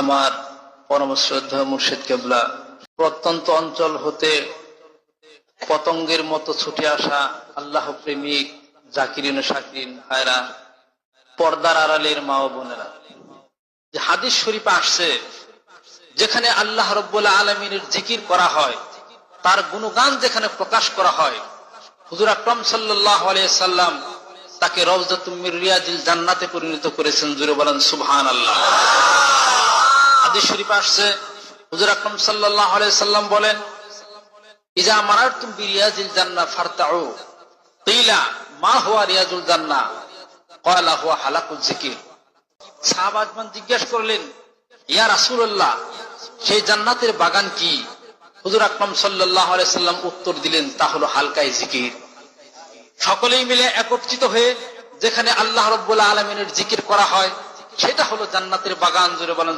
আমার পরম শ্রদ্ধা মুর্শিদ কেবলা, প্রত্যন্ত অঞ্চল হতে পতঙ্গের মতো ছুটে আসা আল্লাহ প্রেমিক জাকিরিন ও শাকিরিন ভাইরা, পর্দার আড়ালের মা ও বোনেরা। যে হাদিস শরীফ আসছে, যেখানে আল্লাহ রব্বুল আলমিনের জিকির করা হয়, তার গুণগান যেখানে প্রকাশ করা হয়, হুজুর আকরম সাল্লাম তাকে রওজাতুমির রিয়াজিল জান্নাতে পরিণত করেছেন। জুড়ে বলেন সুবহান আল্লাহ হাদিস শরীফ আসছে। হুজুর আকরম সাল্লাহ সাল্লাম বলেন, ইজা মারার তুম বিরিয়াজিল জান্না ফারতাউ। তিলা মা হুয়া রিয়াজুল জান্না? কয়লা হুয়া হালাকুল জিকির। সাহাবাজমান জিজ্ঞাসা করলেন, ইয়া রাসূলুল্লাহ, সেই জান্নাতের বাগান কি? হুজুর আকরাম আলাইহি সাল্লাম উত্তর দিলেন, তা হলো হালকায় জিকির। সকলেই মিলে একত্রিত হয়ে, যেখানে আল্লাহ রব্বুল আলমিনের জিকির করা হয়, সেটা হলো জান্নাতের বাগান। জুড়ে বলেন